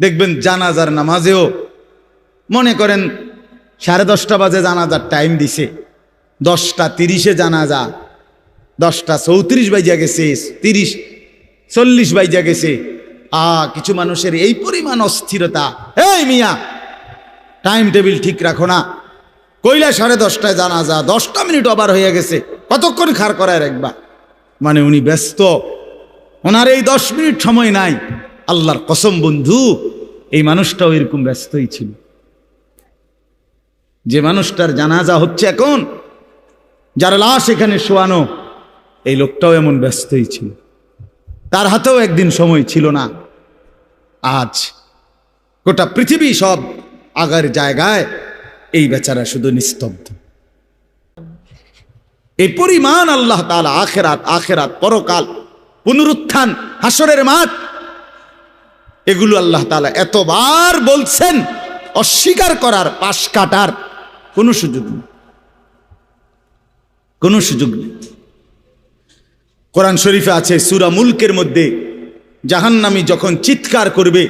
দেখবেন জানাজার নামাজেও মনে করেন সাড়ে দশটা বাজে জানাজার টাইম দিছে। দশটা তিরিশে জানাজা, দশটা চৌত্রিশ বাইজা গেছে, তিরিশ, চল্লিশ বাইজা গেছে। আ, কিছু মানুষের এই পরিমাণ অস্থিরতা। এই মিয়া টাইম টেবিল ঠিক রাখো না। কইলা সাড়ে দশটায় জানাজা, দশটা মিনিট আবার হয়ে গেছে। কতক্ষণ খার করায় রাখবা? মানে উনি ব্যস্ত। ওনার এই দশ মিনিট সময় নাই। আল্লাহর কসম, বন্ধু, এই মানুষটাও এরকম ব্যস্তই ছিল। যে মানুষটার জানাজা হচ্ছে এখন, যার লাশ এখানে শোয়ানো, এই লোকটাও এমন ব্যস্তই ছিল। তার হাতেও একদিন সময় ছিল না। আজ গোটা পৃথিবী সব আগার জায়গায় এই বেচারা শুধু নিস্তব্ধ। এই পরিমাণ আল্লাহ তালা আখেরাত আখেরাত, পরকাল, পুনরুত্থান হাসরের মাঠ এগুলো আল্লাহ তালা এতবার বলছেন, অস্বীকার করার, পাশ কাটার কোনো সুযোগ নেই। কোনো সুযোগ নেই। কোরআন শরীফে আছে, সুরা মুলকের মধ্যে জাহান্নামি যখন চিৎকার করবে,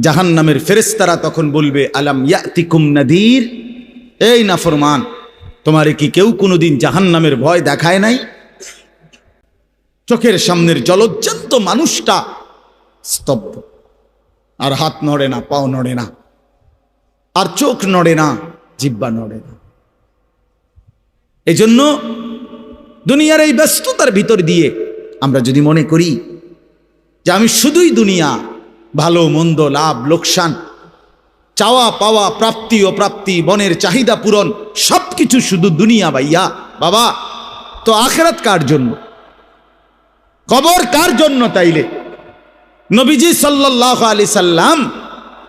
জাহান্নামের ফেরেস্তারা তখন বলবে, আলাম ইয়াতিকুম নাদির? এই নাফরমান, তোমারে কি কেউ কোনোদিন জাহান্নামের ভয় দেখায় নাই? চোখের সামনের জলজ্জান্ত মানুষটা স্তব্ধ। আর হাত নড়ে না, পাও নড়ে না, আর চোখ নড়ে না, জিব্বা নড়ে না। এই জন্য দুনিয়ার এই ব্যস্ততার ভিতর দিয়ে আমরা যদি মনে করি যে আমি শুধুই দুনিয়া, ভালো, মন্দ, লাভ, লোকসান, চাওয়া, পাওয়া, প্রাপ্তি ও প্রাপ্তি বনের চাহিদা পূরণ সব কিছু শুধু দুনিয়া ভাইয়া, বাবা, তো আখেরাত কার জন্য? কবর কার জন্য তাইলে? নবীজি সাল্লাহ আলি সাল্লাম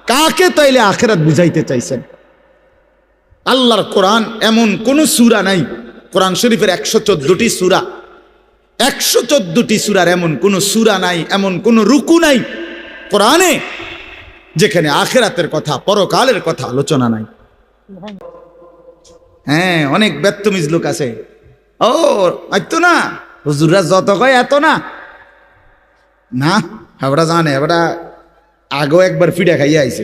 কাকে তাইলে আখেরাত বুঝাইতে চাইছেন? আল্লাহর কোরআন এমন কোন সুরা নাই। কোরআন শরীফের একশো চোদ্দটি সুরা। একশো চোদ্দটি সুরার এমন কোন সুরা নাই, এমন কোন রুকু নাই। কোরআনে যেখানে আখেরাতের কথা, পরকালের কথা আলোচনা নাই। হ্যাঁ অনেক ব্যর্থমিজ লোক আছে। ও, আইতো না। হুজুররা যত কয় এত না। না। হাবড়া জানে হাবড়া আগেও একবার ফিডা খাইয়া আইছে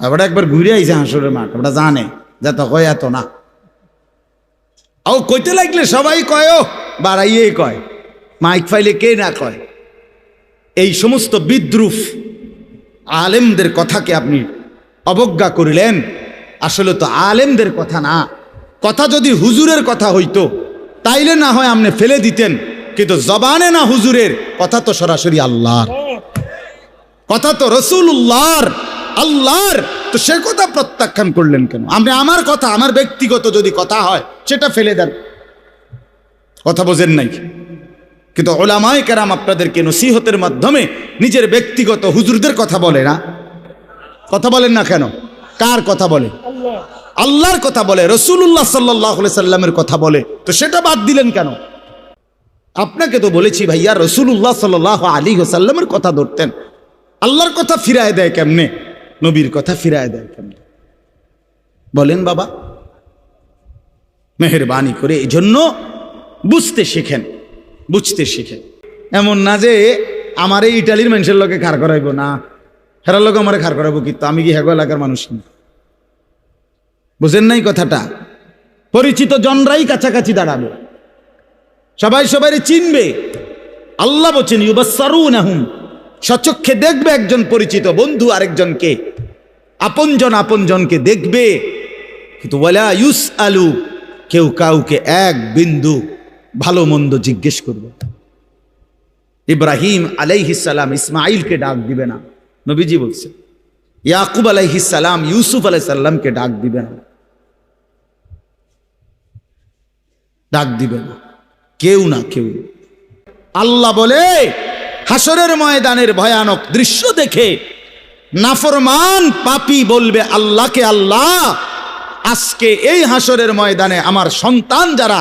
হাবড়া একবার ঘুরে আইছে হাঁসুরের মাঠ ওটা জানে যত কয় এত না আও কইতে লাগলে সবাই কয় ও বাড়াইয়েই কয় মাইক ফাইলে কে না কয় এই সমস্ত বিদ্রুপ আলেমদের কথাকে আপনি অবজ্ঞা করিলেন, আসলে তো আলেমদের কথা না। কথা যদি হুজুরের কথা হইতো, তাইলে না হয় আপনি ফেলে দিতেন। কিন্তু জবানে না হুজুরের, কথা তো সরাসরি আল্লাহর। কথা তো রসুল্লাহর আল্লাহর। তো সে কথা প্রত্যাখ্যান করলেন কেন? আপনি আমার কথা, আমার ব্যক্তিগত যদি কথা হয়, সেটা ফেলে দেন। কথা বোঝেন নাই? কিন্তু ওলামায় কেরাম আপনাদেরকে নসিহতের মাধ্যমে নিজের ব্যক্তিগত হুজুরদের কথা বলে না। কথা বলেন না কেন? কার কথা বলে? আল্লাহর কথা বলে রসুল্লাহ সাল্লাহ সাল্লামের কথা বলে। তো সেটা বাদ দিলেন কেন? আপনাকে তো বলেছি ভাইয়া রসুল্লাহ সাল্লাহ আলী সাল্লামের কথা ধরতেন। আল্লাহর কথা ফিরায় দেয় কেমনে? নবীর কথা ফিরায় দেয় কেমনে? বলেন বাবা, মেহরবানি করে এই জন্য বুঝতে শেখেন, বুঝতে শিখেন। এমন না যে আমার এই ইটালির মানুষের লোকে খার করাইবো না, হেরার লোক আমার খার করাইবো কিন্তু আমি কি হেগো এলাকার মানুষ না? বুঝেন নাই কথাটা? পরিচিত জনরাই কাছাকাছি দাঁড়াবে। সবাই সবাই চিনবে। আল্লাহ বলছেন ইউবাসারুন আহুম সচক্ষে দেখবে একজন পরিচিত বন্ধু আরেকজনকে। আপনজন আপনজনকে দেখবে। কিন্তু ওয়ালা ইউস আলু কেউ কাউকে এক বিন্দু ভালো মন্দ জিজ্ঞেস করবে। ইব্রাহিম আলাইহিসালাম ইসমাইলকে ডাক দিবে না। নবীজি বলছে, ইয়াকুব আলাইহিসালাম ইউসুফ আলাইসাল্লামকে ডাক দিবে না। ডাক দিবে না। কেউ না কেউ। আল্লাহ বলে, হাসরের ময়দানের ভয়ানক দৃশ্য দেখে নাফরমান পাপি বলবে আল্লাহকে আল্লাহ, আজকে এই হাসরের ময়দানে আমার সন্তান যারা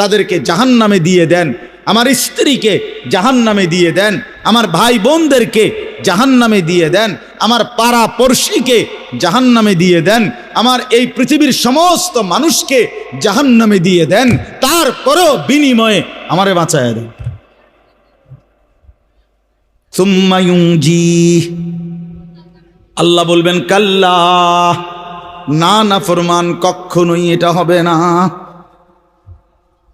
তাদেরকে জাহান নামে দিয়ে দেন, আমার স্ত্রীকে জাহান নামে দিয়ে দেন, আমার ভাই বোনদেরকে জাহান নামে দিয়ে দেন, আমার পাড়া পড়শিকে জাহান নামে দিয়ে দেন, আমার এই পৃথিবীর সমস্ত মানুষকে জাহান নামে দিয়ে দেন, তারপরেও বিনিময়ে আমারে বাঁচায় দেন। সুম্মা আল্লাহ বলবেন, কাল্লা, না না ফরমান, কখনোই এটা হবে না।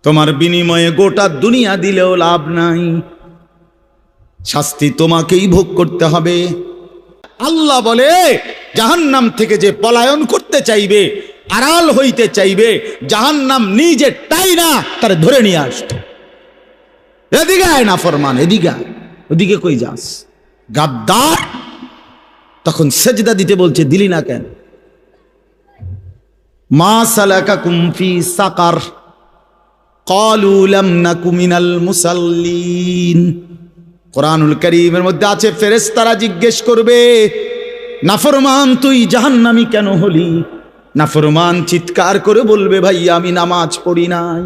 তোমার বিনিময়ে গোটা দুনিয়া দিলেও লাভ নাই। শাস্তি তোমাকেই ভোগ করতে হবে। আল্লাহ বলে, জাহান্নাম থেকে যে পলায়ন করতে চাইবে, আড়াল হইতে চাইবে, জাহান্নাম নিজে টাই না, তার ধরে নিয়ে আসত। এদিকে আয় না ফরমান, এদিকে ওদিকে কই যাস? গাদ্দার, তখন সেজদা দিতে বলছে, দিলি না কেন? মা সালাকা কুমফি সাকার কলুলাম না কুমিনাল মুসাল্লিন। কোরআনুল করিমের মধ্যে আছে, ফেরেশতারা জিজ্ঞেস করবে, নাফরমান, তুই জাহান্নামি কেন হলি? নাফরমান চিৎকার করে বলবে, ভাই, আমি নামাজ পড়ি নাই।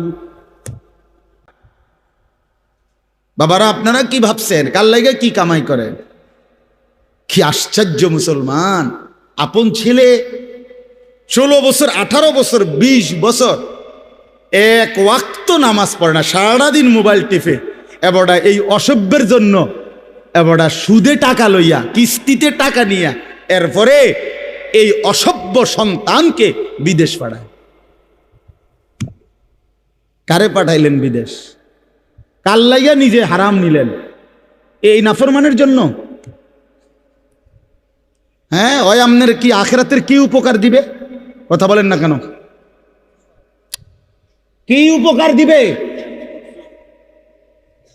বাবারা, আপনারা কি ভাবছেন? কার লাগে কি কামাই করেন কি আশ্চর্য মুসলমান। আপন ছেলে, ষোলো বছর, আঠারো বছর ২০ বছর, এক ওয়াক্ত নামাজ পড়ে না, সারাদিন মোবাইল টিপে। এবারটা এই অসভ্যের জন্য এবারটা সুদে টাকা লইয়া, কিস্তিতে টাকা নিয়া, এরপরে এই অসভ্য সন্তানকে বিদেশ পাঠায়। কারে পাঠাইলেন বিদেশ? কাল লাইয়া নিজে হারাম নিলেন? এই নাফরমানের জন্য? হ্যাঁ ওই আপনার কি আখেরাতের কি উপকার দিবে? কথা বলেন না কেন? কি উপকার দিবে?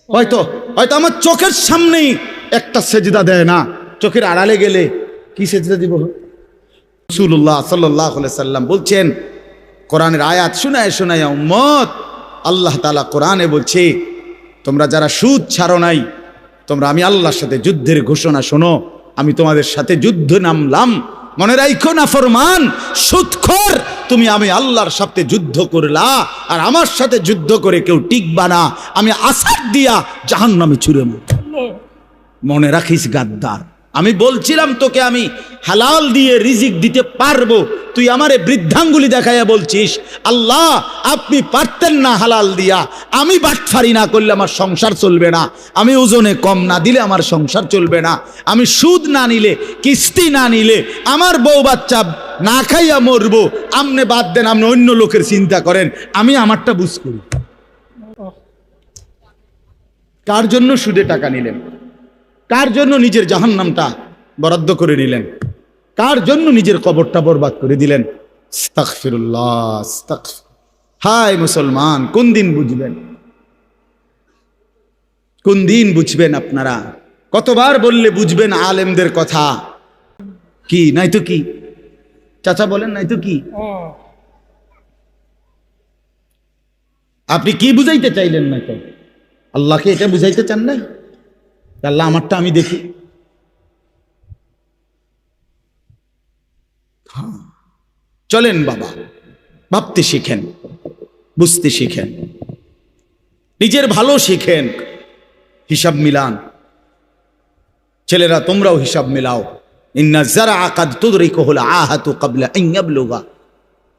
হয়তো হয়তো আমার চোখের সামনেই একটা সেজদা দেয় না। চোখের আড়ালে গেলে কি সেজদা দিব? রসুল্লাহ সাল্লাহ সাল্লাম বলছেন, কোরআনের আয়াত শোনায় শোনায় উম্মত, আল্লাহ তালা কোরআনে বলছে, তোমরা যারা সুদ ছাড়ো নাই, তোমরা আমি আল্লাহর সাথে যুদ্ধের ঘোষণা শোনো, আমি তোমাদের সাথে যুদ্ধ নামলাম মনে রাখো না ফরমান সুৎখর। তুমি আমি আল্লাহর সাথে যুদ্ধ করলা আর আমার সাথে যুদ্ধ করে কেউ টিকবা না। আমি আসাদ দিয়া জাহান নামে ছুড়ে মনে রাখিস গাদ্দার। আমি বলছিলাম তোকে আমি হালাল দিয়ে রিজিক দিতে পারব। তুই আমারে বৃদ্ধাঙ্গুলি দেখাইয়া বলছিস আল্লাহ আপনি পারতেন না হালাল দিয়া। আমি বাটফারি না করলে আমার সংসার চলবে না। আমি ওজনে কম না দিলে আমার সংসার চলবে না। আমি সুদ না নিলে কিস্তি না নিলে আমার বউ বাচ্চা না খাইয়া মরবো। আমনে বাদ দেন আপনি অন্য লোকের চিন্তা করেন। আমি আমারটা বুঝ করি। কার জন্য সুদে টাকা নিলেন? কার জন্য নিজের জাহান্নামটা বরাদ্দ করে নিলেন? কার জন্য নিজের কবরটা বরবাদ করে দিলেন? হায় মুসলমান, কোন দিন বুঝবেন? কোন দিন বুঝবেন আপনারা? কতবার বললে বুঝবেন আলেমদের কথা? কি, নাই তো কি? চাচা বলেন, নাই তো কি? আপনি কি বুঝাইতে চাইলেন না তো? আল্লাহকে এটা বুঝাইতে চান না? আল্লাহ আমারটা আমি দেখি। হ্যাঁ। চলেন বাবা, ভাবতে শিখেন, বুঝতে শিখেন। নিজের ভালো শিখেন, হিসাব মিলান। ছেলেরা, তোমরাও হিসাব মিলাও।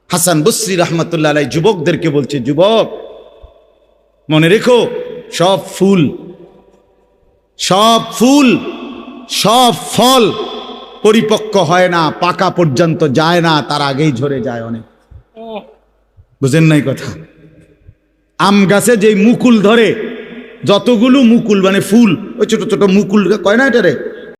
হাসান বসরি রহমতুল্লাহ যুবকদেরকে বলছে, যুবক, মনে রেখো, সব ফুল সব ফুল, সব ফল পরিপক্ক হয় না, পাকা পর্যন্ত যায় না, তার আগেই ঝরে যায় অনেক। বুঝেন নাই কথা? আম গাছে যে মুকুল ধরে, যতগুলো মুকুল মানে ফুল, ওই ছোট ছোট মুকুল, কয় না এটা রে?